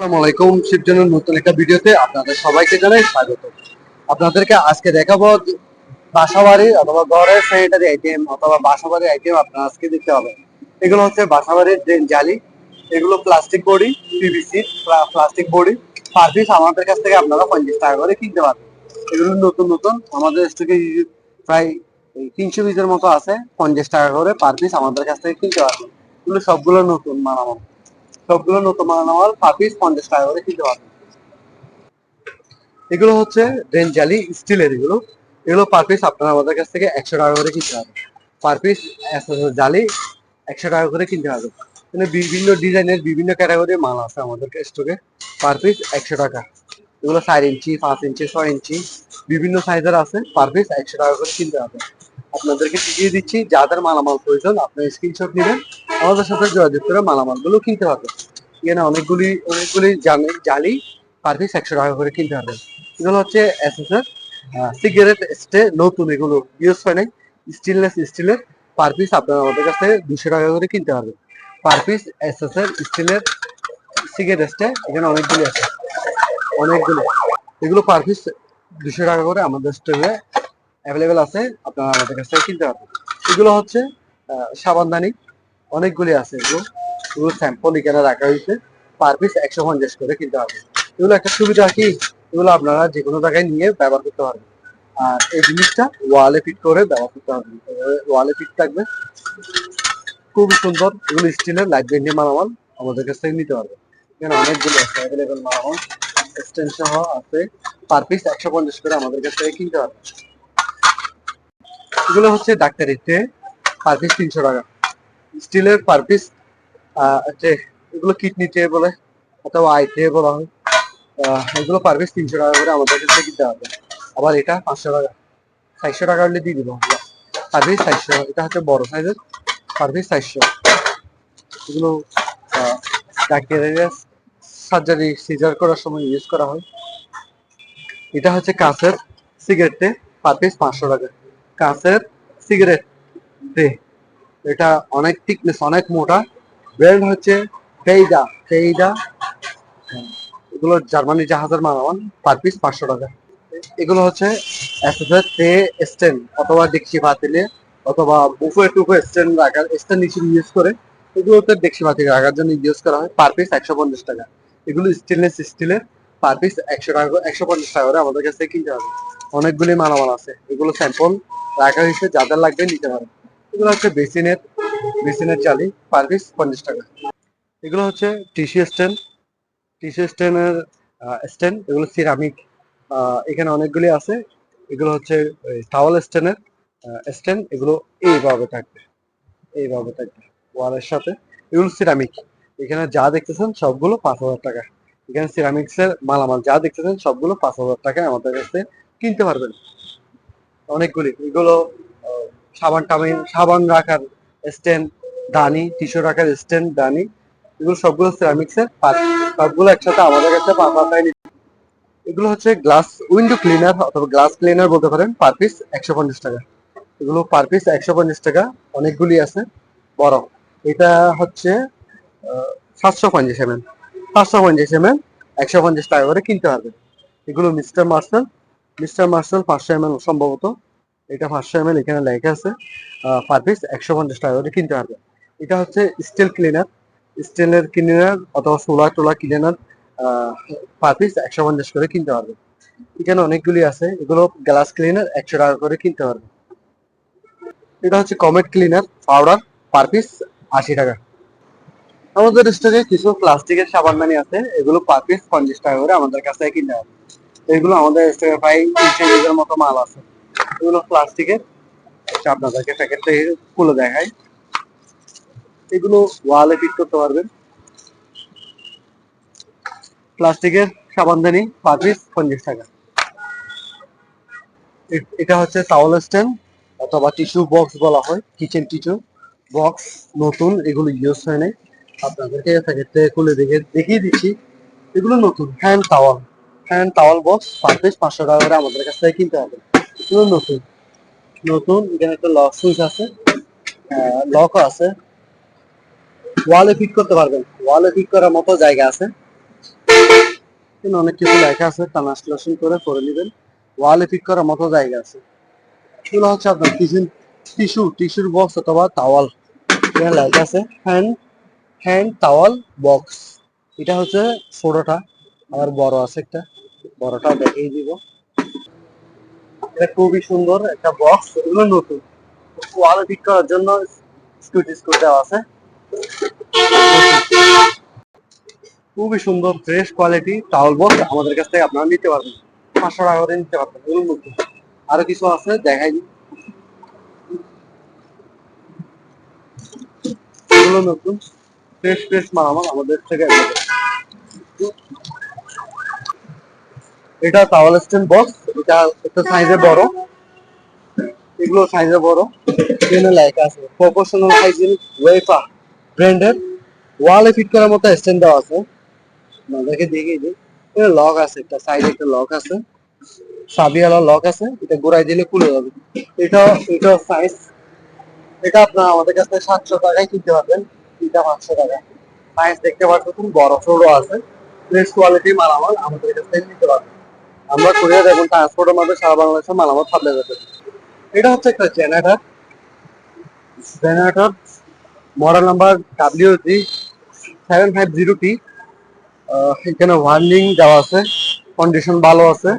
আসসালামু আলাইকুম শিবজনের নতুন একটা ভিডিওতে আপনাদের সবাইকে জানাই স্বাগত। আপনাদেরকে আজকে দেখাবো যে বাসাবাড়ি অথবা ঘরের স্যানিটারি আইটেম অথবা বাসাবাড়ির আইটেম আপনারা আজকে দেখতে হবে এগুলো হচ্ছে বাসাবাড়ির ড্রেন জালি, এগুলো plastic body PVC plastic body. Per piece আমাদের কাছ থেকে আপনারা পঞ্চাশ টাকা করে কিনতে পারবেন। এগুলো নতুন নতুন। আমাদের স্টকে প্রায় তিনশো পিসের মতো আছে। পঞ্চাশ টাকা করে পার পিস আমাদের কাছ থেকে কিনতে পারবেন। এগুলো সবগুলো নতুন মানামাল সবগুলো নতুন মালামাল পার পিস পঞ্চাশ টাকা করে কিনতে পারবেন। এগুলো হচ্ছে ড্রেন জালি স্টিলের এগুলো। এগুলো পার পিস আপনারা আমাদের কাছ থেকে একশো টাকা করে কিনতে পারবেন। পার পিস জালি একশো টাকা করে কিনতে পারবেন। মানে বিভিন্ন ডিজাইনের বিভিন্ন ক্যাটাগরির মাল আছে আমাদের স্টকে পার পিস একশো টাকা। এগুলো চার ইঞ্চি, পাঁচ ইঞ্চি, ছয় ইঞ্চি, বিভিন্ন সাইজের আছে। পার পিস একশো টাকা করে কিনতে হবে আপনাদেরকে শিখিয়ে দিচ্ছি যাদের মালামাল প্রয়োজন, আপনি স্ক্রিনশট নেবেন। আমাদের সাথে যোগাযোগ করে মালামালগুলো কিনতে পারবেন এখানে অনেকগুলি অনেকগুলি জালি জালি পার পিস একশো টাকা করে কিনতে পারবেন এগুলো হচ্ছে এসএসএর সিগারেট স্টে নতুন এগুলো ইউজ হয় নাই। স্টিললেস স্টিলের পার পিস আপনারা আমাদের কাছ থেকে দুশো টাকা করে কিনতে পারবেন। পার পিস এসএসএর স্টিলের সিগারেট স্টে এখানে অনেকগুলি আছে। অনেকগুলো। এগুলো পার পিস দুশো টাকা করে আমাদের স্টোরে অ্যাভেলেবেল আছে, আপনারা আমাদের কাছ থেকে কিনতে পারবেন। এগুলো হচ্ছে সাবানদানি, অনেকগুলি আছে এগুলো। এগুলো স্যাম্পল এখানে রাখা হয়েছে পার পিস একশো পঞ্চাশ করে কিনতে হবে এগুলো একটা সুবিধা কি? এগুলো আপনারা যে কোনো জায়গায় নিয়ে ব্যবহার করতে পারবেন। আর এই জিনিসটা ওয়ালে ফিট করে ব্যবহার করতে পারবেন। ওয়ালে ফিট থাকবে খুবই সুন্দর, এগুলো স্টিলের লাইট বেন্ডি মালামাল আমাদের কাছ থেকে নিতে পারবে এখানে অনেকগুলো আছে অ্যাভেলেবেল মালামাল সহ আছে পার পিস একশো পঞ্চাশ করে আমাদের কাছ থেকে কিনতে পারবে এগুলো হচ্ছে ডাক্তারি ট্রে পার পিস তিনশো টাকা। স্টিলের পার পিস ট্রে এগুলো কিডনি ট্রে বলে অথবা আই ট্রে বলা হয় এগুলো পার পিস তিনশো টাকা করে আমাদের কাছে কিনতে হবে। আবার এটা পাঁচশো টাকা, চারশো টাকা হলে দিয়ে দিব। পার পিস চারশো, এটা হচ্ছে বড় সাইজের পার পিস চারশো। এগুলো ডাক্তারের সার্জারি সিজার করার সময় ইউজ করা হয়। এটা হচ্ছে কাঁচের সিগারেট পার পিস পাঁচশো টাকা। কাঁচের সিগারেট ট্রে এটা অনেক থিকনেস অনেক মোটা। ব্র্যান্ড হচ্ছে ফেইদা ফেইদা এগুলো জার্মানি জাহাজের মালামান পার পিস পাঁচশো টাকা। এগুলো হচ্ছে স্ট্যান্ড অথবা ডেকচি পাতিলে অথবা বুফে টুফে স্ট্যান্ড রাখার স্ট্যান্ড হিসেবে ইউজ করে। এগুলোতে ডেকচি পাতিল রাখার জন্য ইউজ করা হয় পার পিস একশো পঞ্চাশ টাকা। এগুলো স্টেনলেস স্টিলের পার পিস একশো টাকা, একশো পঞ্চাশ টাকা করে আমাদের কাছ কিনতে হবে। অনেকগুলি মালামাল আছে। এগুলো স্যাম্পল রাখা হয়েছে যাদের লাগবে নিতে পারে। এগুলো হচ্ছে বেসিনের বেসিনের চালি পার পিস পঞ্চাশ টাকা। এগুলো হচ্ছে টিসি স্ট্যান্ড টিসি স্ট্যান্ডের স্ট্যান্ড এগুলো সিরামিক এখানে অনেকগুলি আছে। এগুলো হচ্ছে টাওয়াল স্ট্যান্ডের স্ট্যান্ড এগুলো এইভাবে থাকবে। এইভাবে থাকবে, ওয়ালের সাথে। এগুলো সিরামিক এখানে যা দেখতেছেন সবগুলো পাঁচ হাজার টাকা। এখানে সিরামিক্সের মালামাল যা দেখতেছেন সবগুলো পাঁচ হাজার টাকায় আমাদের কাছে কিনতে পারবেন। অনেকগুলি। এগুলো সাবান টামিন সাবান রাখার স্ট্যান্ড দানি, টিস্যু রাখার স্ট্যান্ড দানি, এগুলো সবগুলো সিরামিক্স এর পাঁচ- সবগুলো একসাথে আমাদের কাছে এগুলো হচ্ছে গ্লাস উইন্ডো ক্লিনার অথবা গ্লাস ক্লিনার বলতে পারেন পার পিস একশো পঞ্চাশ টাকা। এগুলো পার পিস একশো পঞ্চাশ টাকা, অনেকগুলি আছে, বড়। এটা হচ্ছে সাতশো পঞ্চাশ এম এল সাতশো পঞ্চাশ এম এল একশো পঞ্চাশ টাকা করে কিনতে হবে এগুলো মিস্টার মার্শাল মিস্টার মার্শাল পাঁচশো এম সম্ভবত। এটা পাঁচশো এম এখানে লেখা আছে। পার পিস একশো পঞ্চাশ টাকা কিনতে হবে। এটা হচ্ছে স্টিল ক্লিনার স্টিলের ক্লিনার অথবা সোলার ক্লিনার পার পিস একশো পঞ্চাশ করে কিনতে পারবে। এখানে অনেকগুলি আছে। এগুলো গ্লাস ক্লিনার একশো টাকা করে কিনতে পারবে। এটা হচ্ছে comet cleaner powder per piece আশি টাকা। আমাদের স্টকে কিছু প্লাস্টিকের সাবানদানি আছে। এগুলো পার পিস পঞ্চাশ টাকা করে আমাদের কাছ থেকে কিনতে হবে। এগুলো আমাদের প্রায় মতো মাল আছে। এগুলো প্লাস্টিকের। এটা আপনাদেরকে প্যাকেট খুলে দেখাই। এগুলো ওয়ালে ফিট করতে পারবেন। প্লাস্টিকের সাবানদানি পার পিস পঞ্চাশ টাকা। এটা হচ্ছে টাওয়াল স্ট্যান্ড অথবা টিস্যু বক্স বলা হয় কিচেন টিস্যু বক্স নতুন, এগুলো ইউজ হয় নাই। আপনাদেরকে প্যাকেট খুলে দেখে, দেখিয়ে দিচ্ছি। এগুলো নতুন hand towel hand towel, box per পাঁচশো টাকা করে আমাদের কাছ থেকে কিনতে হবে। নতুন। নতুন, এখানে একটা লক সুইচ আছে লকও আছে। ওয়ালে ফিট করতে পারবেন। ওয়ালে ফিট করার মতো জায়গা আছে। অনেক কিছু লেখা আছে, ট্রান্সলেশন করে পড়ে নেবেন। ওয়ালে ফিট করার মতো জায়গা আছে। এগুলো হচ্ছে আপনার টিফিন, টিস্যু, টিস্যুর বক্স অথবা টাওয়াল। এখানে লেখা আছে হ্যান্ড হ্যান্ড টাওয়াল, বক্স। এটা হচ্ছে ছোটটা, আবার বড় আছে একটা। বড়টা দেখিয়ে দিব। এটা খুবই সুন্দর একটা বক্স এগুলো নতুন। ওয়ালে ফিট করার জন্য দেওয়া আছে। খুবই সুন্দর ফ্রেশ কোয়ালিটি টাওয়াল বক্স আমাদের কাছ থেকে আপনারা নিতে পারবেন। পাঁচশো টাকা করে নিতে পারবেন এগুলো নতুন আরও কিছু আছে, দেখাই দিই। এগুলো নতুন ফ্রেশ ফ্রেশ মালামাল আমাদের থেকে। এটা টাওয়াল স্ট্যান্ড বক্স এটা একটা সাইজে বড়। এগুলো সাইজে বড়। এখানে লেখা আছে প্রফেশনাল হাইজিনিক ওয়েফা ব্র্যান্ডের ওয়ালে ফিট করার মতো স্ট্যান্ড দেওয়া আছে। আপনাদেরকে দেখিয়ে দিই। এটা লক আছে, একটা সাইডে একটা লক আছে। সাবিয়ালা লক আছে, এটা গোড়ায় দিলে খুলে যাবে। এটা এটা সাইজ এটা আপনার আমাদের কাছে সাতশো টাকায় কিনতে পারবেন। এটা পাঁচশো টাকা। সাইজ দেখতে পাচ্ছেন, বড় সড়ো আছে। ফ্রেশ কোয়ালিটি মালামাল আমাদের কাছ নিতে পারবেন। আমরা কুরিয়ার এবং ট্রান্সপোর্টের মাধ্যমে সারা বাংলাদেশে মালামাল সাপ্লাই করতে এটা হচ্ছে একটা generator. Generator model number W G seven five zero T এখানে ওয়ার্নিং দেওয়া আছে কন্ডিশন ভালো আছে।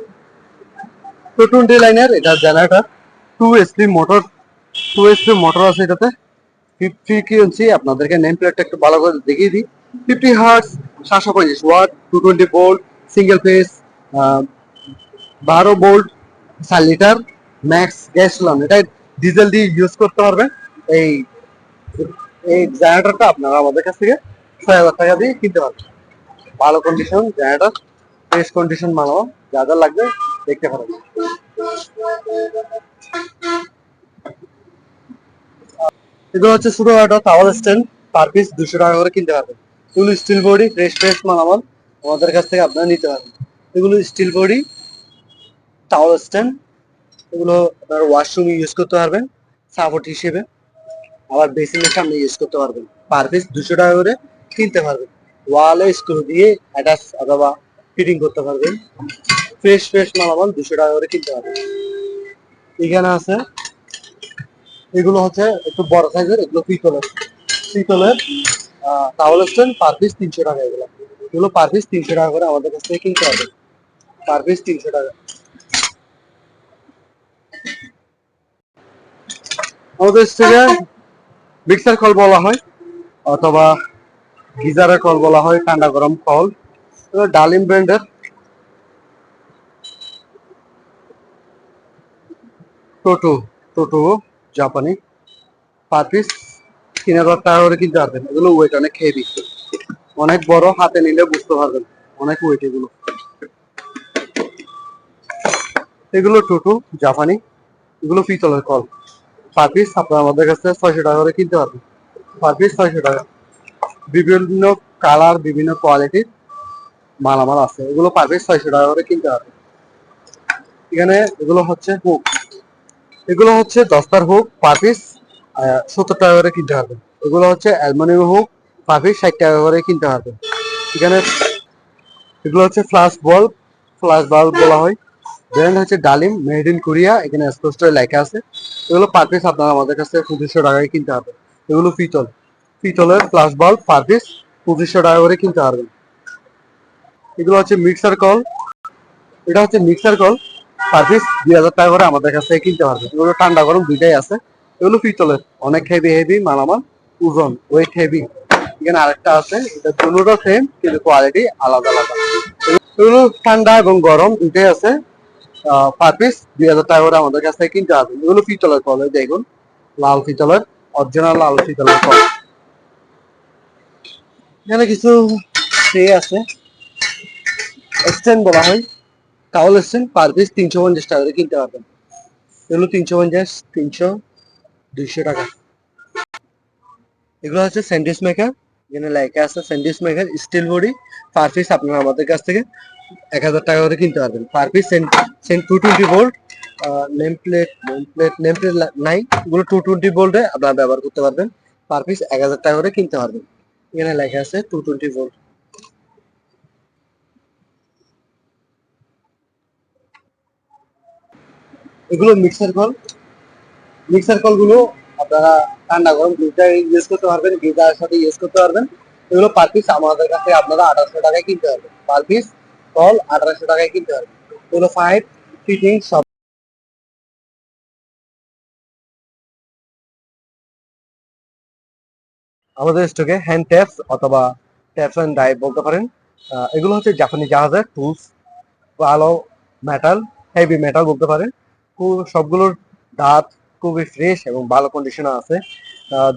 টু টোয়েন্টি লাইনের এটা generator. Two SP motor two SP motor আছে এটাতে। ফিফটি ফ্রিকোয়েন্সি আপনাদেরকে নেম প্লেটটা একটু ভালো করে দেখিয়ে দিই। ফিফটি হার্টস সাতশো পঁয়ত্রিশ watt two twenty volt single phase বারো বোল্ট চার লিটার ম্যাক্স গ্যাস এটা ডিজেল দিয়ে ইউজ করতে পারবেন। এই এই জেনারেটরটা আপনারা আমাদের কাছ থেকে ছয় হাজার টাকা দিয়ে কিনতে পারবেন। ভালো কন্ডিশন জেনারেটর ফ্রেশ কন্ডিশন ভালো যা যা লাগবে দেখতে পারেন। এগুলো হচ্ছে ছোট একটা টাওয়াল স্ট্যান্ড পার পিস দুশো টাকা করে কিনতে পারবেন। এগুলো স্টিল বডি ফ্রেশ ফ্রেশ মালামাল আমাদের কাছ থেকে আপনারা নিতে পারবেন। এগুলো স্টিল বডি টাওয়াল স্ট্যান্ড এগুলো আপনার ওয়াশরুমে ইউজ করতে পারবেন সাপোর্ট হিসেবে। আবার বেসিনের সামনে ইউজ করতে পারবেন। পার পিস দুশো টাকা করে কিনতে পারবেন। ওয়ালে স্ক্রু দিয়ে অ্যাটাচ অথবা ফিটিং করতে পারবেন। ফ্রেশ ফ্রেশ মালামাল দুশো টাকা করে কিনতে পারবেন। এখানে আছে, এগুলো হচ্ছে একটু বড় সাইজের এগুলো পিতলের পিতলের টাওয়াল স্ট্যান্ড পার পিস তিনশো টাকা এগুলো। এগুলো পার পিস তিনশো টাকা করে আমাদের কাছ থেকে কিনতে হবে পার পিস তিনশো টাকা। আমাদের মিক্সার কল বলা হয়, অথবা গিজারের কল বলা হয়, ঠান্ডা গরম কল। ডালিম ব্র্যান্ডের। টোটো টোটো, জাপানি। পার পিস, তিন হাজার টাকা করে কিনতে পারবেন। এগুলো ওয়েট অনেক হেভি অনেক বড়, হাতে নিলে বুঝতে পারবেন। অনেক ওয়েট এগুলো। এগুলো টোটো, জাপানি। এগুলো পিতলের কল। পার পিস আপনার আমাদের কাছে ছয়শো টাকা করে কিনতে পারবেন। পার পিস ছয়শো টাকা। বিভিন্ন কালার বিভিন্ন কোয়ালিটির মালামাল আছে। এগুলো পার পিস ছয়শো টাকা করে কিনতে পারবেন। এখানে এগুলো হচ্ছে হুক এগুলো হচ্ছে দশটার হুক পার পিস সত্তর টাকা করে কিনতে পারবেন। এগুলো হচ্ছে অ্যালমোনিয়াম হুক পার পিস ষাট টাকা করে কিনতে পারবেন। এখানে এগুলো হচ্ছে ফ্লাশ বাল্ব ফ্লাশ বাল্ব বলা হয়। ব্র্যান্ড হচ্ছে ডালিম মেড ইন কোরিয়া এখানে স্পষ্ট লেখা আছে। এগুলো পার পিস আপনারা আমাদের কাছে পঁচিশশো টাকায় কিনতে পারবেন। এগুলো পিতল। পিতলের ফ্লাশ বাল্ব পার পিস পঁচিশশো টাকা করে কিনতে পারবেন। এগুলো হচ্ছে মিক্সার কল। এটা হচ্ছে মিক্সার কল পার পিস দুই হাজার টাকা করে আমাদের কাছ থেকে কিনতে পারবেন। এগুলো ঠান্ডা গরম দুইটাই আছে। এগুলো পিতলের অনেক হেভি হেভি মালামাল, ওজন ওয়েট হেভি এখানে আরেকটা আছে, এটা দুটোটা সেম কিন্তু কোয়ালিটি আলাদা আলাদা। এগুলো ঠান্ডা এবং গরম দুইটাই আছে। পার পিস দুই হাজার টাকা করে আমাদের কাছ থেকে কিনতে হবে। এগুলো পিতলের কল দেখুন, লাল পিতলের অরিজিনাল লাল পিতলের কল। এখানে কিছু ট্রে আছে। স্ট্যান্ড বলা হয়। টাওয়াল স্ট্যান্ড পার পিস তিনশো পঞ্চাশ টাকা করে কিনতে পারবেন। এগুলো তিনশো পঞ্চাশ, তিনশো, দুইশো টাকা। এগুলো হচ্ছে স্যান্ডউইচ মেকার এখানে লেখা আছে sandwich maker steel body per piece আপনারা আমাদের কাছ থেকে এক হাজার টাকা করে কিনতে পারবেন। Per piece cent two twenty volt name plate name plate name plate নাই এগুলো টু টোয়েন্টি ভোল্টে আপনারা ব্যবহার করতে পারবেন। পার পিস এক হাজার টাকা করে কিনতে পারবেন। এখানে লেখা আছে টু টোয়েন্টি ভোল্ট এগুলো মিক্সার কল মিক্সার কলগুলো আপনারা ঠান্ডা গরম গিজার ইউজ করতে পারবেন গিজার সাথে ইউজ করতে পারবেন। এগুলো পার পিস আমাদের কাছে আপনারা আঠারোশো টাকায় কিনতে পারবেন। পার পিস কল আঠারোশো টাকায় কিনতে পারবেন এগুলো ফাইভ ফিটিং সব। আমাদের স্টকে হ্যান্ড ট্যাপস অথবা ট্যাপস অ্যান্ড ডাইভ বলতে পারেন। এগুলো হচ্ছে জাপানি জাহাজের টুলস ভালো মেটাল হেভি মেটাল বলতে পারেন। খুব- সবগুলোর দাঁত খুবই ফ্রেশ এবং ভালো কন্ডিশনে আছে।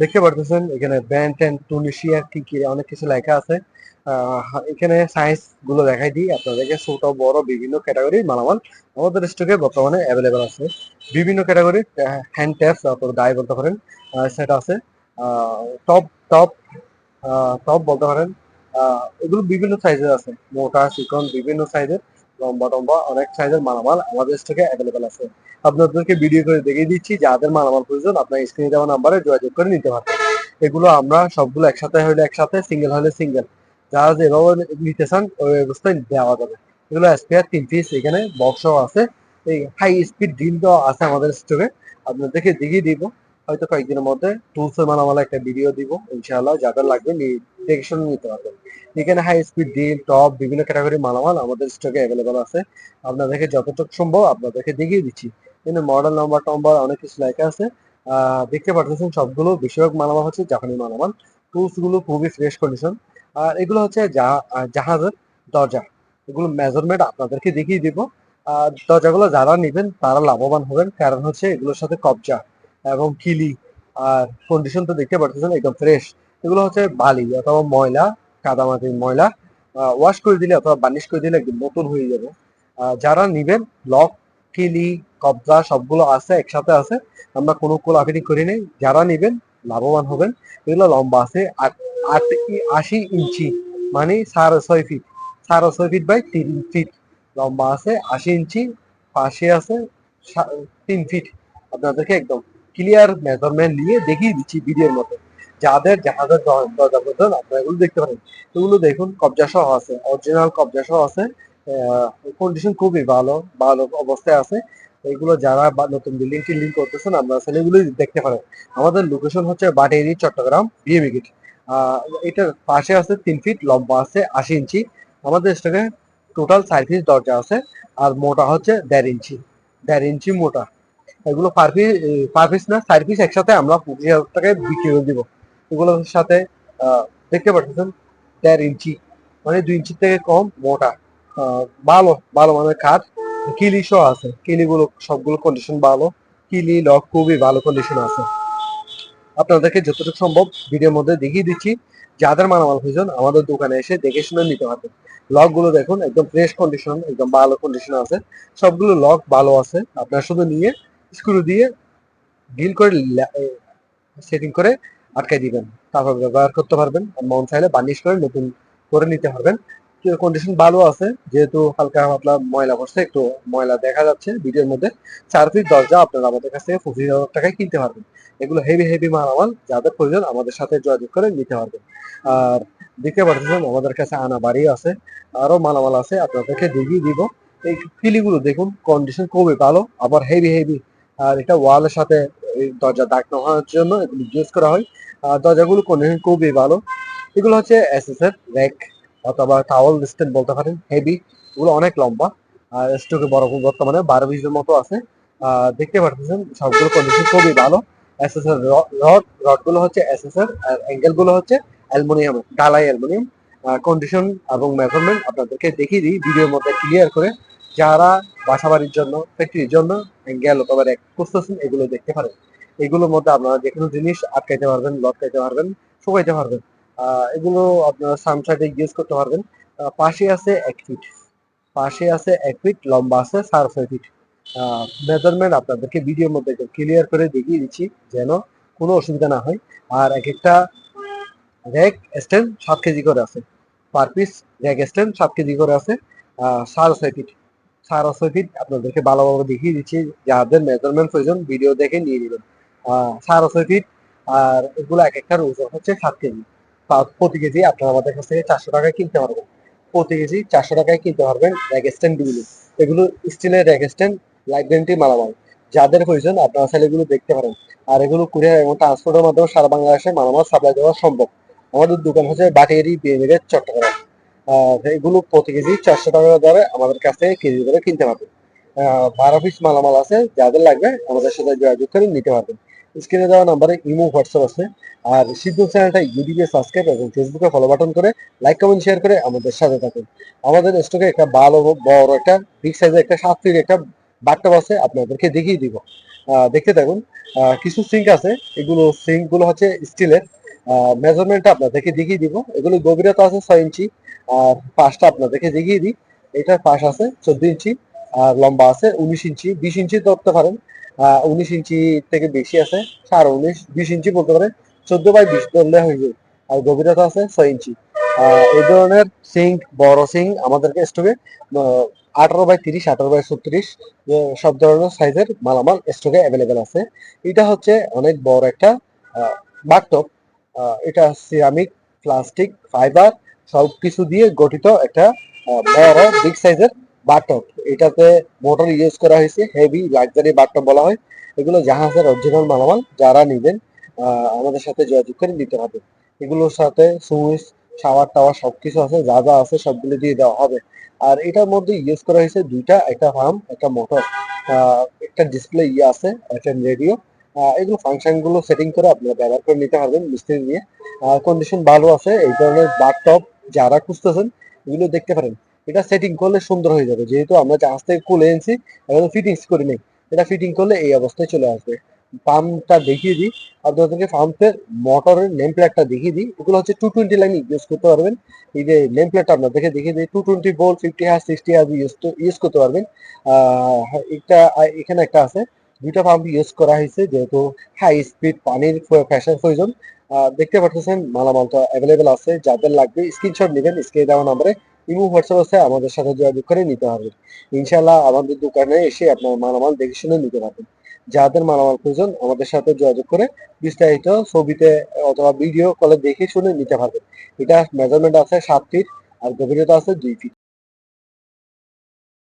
দেখতে পারতেছেন এখানে ব্যান্ড অ্যান্ড টুনিশিয়া কি কি অনেক কিছু লেখা আছে। এখানে সাইজগুলো দেখাই দিই। আপনাদেরকে ছোট, বড় বিভিন্ন ক্যাটাগরি মালামাল আমাদের স্টকে বর্তমানে অ্যাভেলেবেল আছে। বিভিন্ন ক্যাটাগরি হ্যান্ড ট্যাপস অথবা ডাই বলতে পারেন সেটা আছে। টপ টপ টপ বলতে পারেন। এগুলো বিভিন্ন সাইজের আছে। মোটা, চিকন, বিভিন্ন সাইজের লম্বা, টম্বা অনেক সাইজের মালামাল আমাদের স্টকে অ্যাভেলেবেল আছে। আপনাদেরকে ভিডিও করে দেখিয়ে দিচ্ছি, যাদের মালামাল প্রয়োজন আপনার স্ক্রিনে দেওয়া নাম্বারে যোগাযোগ করে নিতে পারবেন। এগুলো আমরা সবগুলো একসাথে হলে একসাথে সিঙ্গেল হলে সিঙ্গেল নিতে চান অবস্থায় দেওয়া যাবে। এগুলো স্পেয়ার তিন পিস এখানে বক্সও আছে। এই হাই স্পিড ড্রিল তো আছে আমাদের স্টকে আপনাদেরকে দেখিয়ে দিব। হয়তো কয়েকদিনের মধ্যে একটা ভিডিও দিব। ইনশাআল্লাহ যাদের লাগবে দেখে নিতে এখানে হাই স্পিড ডিল টপ বিভিন্ন ক্যাটাগরি মালামাল আমাদের স্টকে অ্যাভেলেবল আছে। আপনাদেরকে যতটুকু সম্ভব আপনাদেরকে দেখিয়ে দিচ্ছি। কিন্তু মডেল নাম্বার টম্বার অনেক কিছু লেখা আছে। দেখতে পাচ্ছেন সবগুলো। বেশিরভাগ মালামাল হচ্ছে জাপানি মালামাল। টুলসগুলো খুবই ফ্রেশ কন্ডিশন আর এগুলো হচ্ছে জাহা- জাহাজের দরজা। এগুলো মেজারমেন্ট আপনাদেরকে দেখিয়ে দিব। আর দরজাগুলো যারা নেবেন, তারা লাভবান হবেন। কারণ হচ্ছে এগুলোর সাথে কবজা এবং কিলি আর কন্ডিশন তো দেখতে পাচ্ছেন একদম ফ্রেশ এগুলো হচ্ছে বালি অথবা ময়লা কাদামাটি ময়লা ওয়াশ করে দিলে অথবা বার্নিশ করে দিলে একদম নতুন হয়ে যাবে। যারা নিবেন, লক, কিলি, কবজা সবগুলো আছে, একসাথে আছে। আমরা কোনো কোলাফিনি করি নেই। যারা নিবেন লাভবান হবেন। এগুলো লম্বা আছে আশি ইঞ্চি মানে সাড়ে ছয় ফিট সাড়ে ছয় ফিট বাই তিন ফিট লম্বা আছে, আশি ইঞ্চি পাশে আছে তিন ফিট আপনাদেরকে একদম ক্লিয়ার মেজারমেন্ট নিয়ে দেখিয়ে দিচ্ছি ভিডিওর মতো। যাদের জাহাজের দরজা প্রয়োজন আপনারা এগুলো দেখতে পারেন। এগুলো দেখুন, কবজা সহ আছে অরিজিনাল কবজা সহ আছে কন্ডিশন খুবই ভালো ভালো অবস্থায় আছে। এগুলো যারা নতুন বিল্ডিং টিল্ডিং করতেছেন আমরা আসলে এগুলো দেখতে পারেন। আমাদের লোকেশন হচ্ছে বাটেরি চট্টগ্রাম বিএমি গেট এটার পাশে আছে তিন ফিট লম্বা আছে আশি ইঞ্চি। আমাদের স্টকে টোটাল চার পিস দরজা আছে, আর মোটা হচ্ছে দেড় ইঞ্চি। দেড় ইঞ্চি মোটা। এগুলো পার পিস না, চার পিস একসাথে আমরা পঁচিশ হাজার টাকায় বিক্রি করে দিব। এগুলোর সাথে দেখতে পাচ্ছেন, দেড় ইঞ্চি। মানে দুই ইঞ্চি থেকে কম, মোটা। ভালো ভালো মানের কাঠ কিলি সহ আছে। কিলিগুলো, সবগুলো কন্ডিশন ভালো। কিলি, লক খুবই ভালো কন্ডিশন আছে। আপনাদেরকে যতটুকু সম্ভব ভিডিওর মধ্যে দেখিয়ে দিচ্ছি। যাদের মালামাল প্রয়োজন, আমাদের দোকানে এসে দেখে শুনে নিতে পারবেন। লকগুলো দেখুন, একদম ফ্রেশ কন্ডিশন একদম ভালো কন্ডিশন আছে। সবগুলো লক ভালো আছে। আপনার শুধু নিয়ে স্ক্রু দিয়ে ডিল করে সেটিং করে আটকাই দিবেন। তারপর ব্যবহার করতে পারবেন। মন চাইলে বার্নিশ করে নতুন করে নিতে পারবেন। কন্ডিশন ভালো আছে, যেহেতু হালকা পাতলা ময়লা পড়ছে, একটু ময়লা দেখা যাচ্ছে ভিডিওর মধ্যে, চার পিস দরজা আপনারা আমাদের কাছ থেকে পঁচিশ হাজার টাকায় কিনতে পারবেন। এগুলো হেভি হেভি মালামাল, যাদের প্রয়োজন আমাদের সাথে যোগাযোগ করে নিতে পারবেন। আর দেখতে পাচ্ছেন আমাদের কাছে আনা বাড়ি আছে আরও মালামাল আছে, আপনাদেরকে দেখিয়ে দিব। এই কিলিগুলো দেখুন কন্ডিশন খুবই ভালো, আবার হেভি হেভি আর এটা ওয়ালের সাথে দরজা দাগ না হওয়ার জন্য এগুলো ইউজ করা হয়। আর দরজাগুলো কন্ডিশন খুবই ভালো। এগুলো হচ্ছে এসএস এর র্যাক অথবা টাওয়াল স্ট্যান্ড বলতে পারেন হেভি এগুলো অনেক লম্বা। আর স্টকে বড় বর্তমানে বারো বিশের মতো আছে। দেখতে পাচ্ছেন সবগুলো কন্ডিশন খুবই ভালো। এসএস এর রড রডগুলো হচ্ছে এসএস এর আর অ্যাঙ্গেলগুলো হচ্ছে অ্যালুমিনিয়াম ডালাই অ্যালুমিনিয়াম। কন্ডিশন এবং মেজারমেন্ট আপনাদেরকে দেখিয়ে দিই ভিডিওর মধ্যে ক্লিয়ার করে। যারা বাসা বাড়ির জন্য ফ্যাক্টরির জন্য অ্যাঙ্গেল অথবা র্যাক খুঁজতেছেন, এগুলো দেখতে পারেন। এগুলোর মধ্যে আপনারা যে কোনো জিনিস আটকাইতে পারবেন, লটকাইতে পারবেন, শুকাইতে পারবেন। এগুলো আপনারা সানসাইডে ইউজ করতে পারবেন। পাশে আছে এক ফিট পাশে আছে এক ফিট লম্বা আছে সাড়ে ছয় ফিট মেজারমেন্ট আপনাদেরকে ভিডিওর মধ্যে ক্লিয়ার করে দেখিয়ে দিচ্ছি, যেন কোনো অসুবিধা না হয়। আর এক একটা র্যাক স্ট্যান্ড সাত কেজি করে আছে। পার পিস র্যাক স্ট্যান্ড সাত কেজি করে আছে। সাড়ে ছয় ফিট সাড়ে ছয় ফিট আপনাদেরকে ভালোভাবে দেখিয়ে দিচ্ছি, যাদের মেজারমেন্ট প্রয়োজন ভিডিও দেখে নিয়ে নেবেন। সাড়ে ছয় ফিট আর এগুলো এক একটার ওজন হচ্ছে সাত কেজি। প্রতি কেজি আপনারা আমাদের কাছ থেকে চারশো টাকায় কিনতে পারবেন। প্রতি কেজি চারশো টাকায় কিনতে পারবেন র্যাক স্ট্যান্ডগুলো। এগুলো স্টিলের র্যাক স্ট্যান্ড লাইট গ্যারেন্টি মালামাল। যাদের প্রয়োজন আপনারা চাইলে এগুলো দেখতে পারেন। আর এগুলো কুরিয়ার এবং ট্রান্সপোর্টের মাধ্যমে সারা বাংলাদেশে মালামাল সাপ্লাই দেওয়া সম্ভব। আমাদের দোকান হচ্ছে বাটিয়ারি বিএমিরের চট্টগ্রাম। এগুলো প্রতি কেজি চারশো টাকা দরে আমাদের কাছ থেকে কেজি করে কিনতে পারবেন। বারো পিস মালামাল আছে, যাদের লাগবে আমাদের সাথে যোগাযোগ করে নিতে পারবেন। স্ক্রিনে দেওয়া নাম্বারে ইমো হোয়াটসঅ্যাপ আছে। আর সিদ্ধ চ্যানেলটা ইউটিউবে সাবস্ক্রাইব এবং ফেসবুকে ফলো বাটন করে লাইক কমেন্ট শেয়ার করে আমাদের সাথে থাকুন। আমাদের স্টকে একটা ভালো, বড় একটা বিগ সাইজের একটা সাত ফিট একটা বাট্টপ আছে, আপনাদেরকে দেখিয়ে দিব। দেখতে থাকুন। কিছু সিঙ্ক আছে। এগুলো সিঙ্কগুলো হচ্ছে স্টিলের মেজারমেন্টটা আপনাদেরকে দেখিয়ে দিব। এগুলো গভীরতা আছে ছয় ইঞ্চি। আর পাশটা আপনাদেরকে দেখিয়ে দিই। এটার পাশ আছে চোদ্দ ইঞ্চি। আর লম্বা আছে উনিশ ইঞ্চি। বিশ ইঞ্চি ধরতে পারেন। উনিশ ইঞ্চি থেকে বেশি আছে। সাড়ে উনিশ, বিশ ইঞ্চি বলতে পারেন চোদ্দ বাই বিশ ধরলে হয়ে যায় আর গভীরতা আছে ছয় ইঞ্চি। এই ধরনের সিঙ্ক, বড় সিঙ্ক আমাদেরকে স্টকে আঠারো বাই তিরিশ, আঠারো বাই ছত্রিশ সব ধরনের সাইজের মালামাল স্টকে অ্যাভেলেবেল আছে। এটা হচ্ছে অনেক বড় একটা বাথটপ এটা সিরামিক, প্লাস্টিক, ফাইবার সব কিছু দিয়ে গঠিত একটা বড়, বিগ সাইজের বাথটপ এটাতে মোটর ইউজ করা হয়েছে হেভি লাক্সারি বাথটপ বলা হয়। এগুলো জাহাজের অরিজিনাল মালামাল, যারা নেবেন আমাদের সাথে যোগাযোগ করে নিতে হবে। এগুলোর সাথে সুইচ শাওয়ার টাওয়ার সবকিছু আছে, যা যা আছে সবগুলো দিয়ে দেওয়া হবে। আর এটার মধ্যে ইউজ করা হয়েছে দুইটা, একটা ফার্ম একটা মোটর একটা ডিসপ্লে ইয়ে আছে একটা রেডিও এগুলো ফাংশনগুলো সেটিং করে আপনারা ব্যবহার করে নিতে পারবেন মিস্ত্রি নিয়ে। কন্ডিশন ভালো আছে, এই ধরনের বাথটপ যারা খুঁজতেছেন, এগুলো দেখতে পারেন। এটা সেটিং করলে সুন্দর হয়ে যাবে। যেহেতু আমরা জাহাজ থেকে খুলে এনেছি, এখন ফিটিংস করি নেই। এটা ফিটিং করলে এই অবস্থায় চলে আসবে। পাম্পটা দেখিয়ে দিই। আপনাদেরকে পাম্পের মোটরের নেম প্লেটটা দেখিয়ে দিই। এগুলো হচ্ছে টু টোয়েন্টি লাইন ইউজ করতে পারবেন। এই যে নেম প্লেটটা আপনাদেরকে দেখিয়ে দিই। টু টোয়েন্টি ভোল্ট ফিফটি হার সিক্সটি হার ইউজ ইউজ করতে পারবেন। এটা এখানে একটা আছে। দুইটা পাম্প ইউজ করা হয়েছে, যেহেতু হাই স্পিড পানির প্রেশার প্রয়োজন। দেখতে পাচ্ছেন, মালামালটা অ্যাভেলেবেল আছে। যাদের লাগবে স্ক্রিনশট নেবেন স্ক্রিনে দেওয়া নাম্বারে ইমো হোয়াটসঅ্যাপ আছে, আমাদের সাথে যোগাযোগ করে নিতে হবে। ইনশাল্লাহ আমাদের দোকানে এসে আপনার মালামাল দেখে শুনে নিতে পারবেন। যাদের মালামাল প্রয়োজন, আমাদের সাথে যোগাযোগ করে বিস্তারিত ছবিতে অথবা ভিডিও কলে দেখে শুনে নিতে পারবেন। এটা মেজারমেন্ট আছে সাত ফিট আর গভীরতা আছে দুই ফিট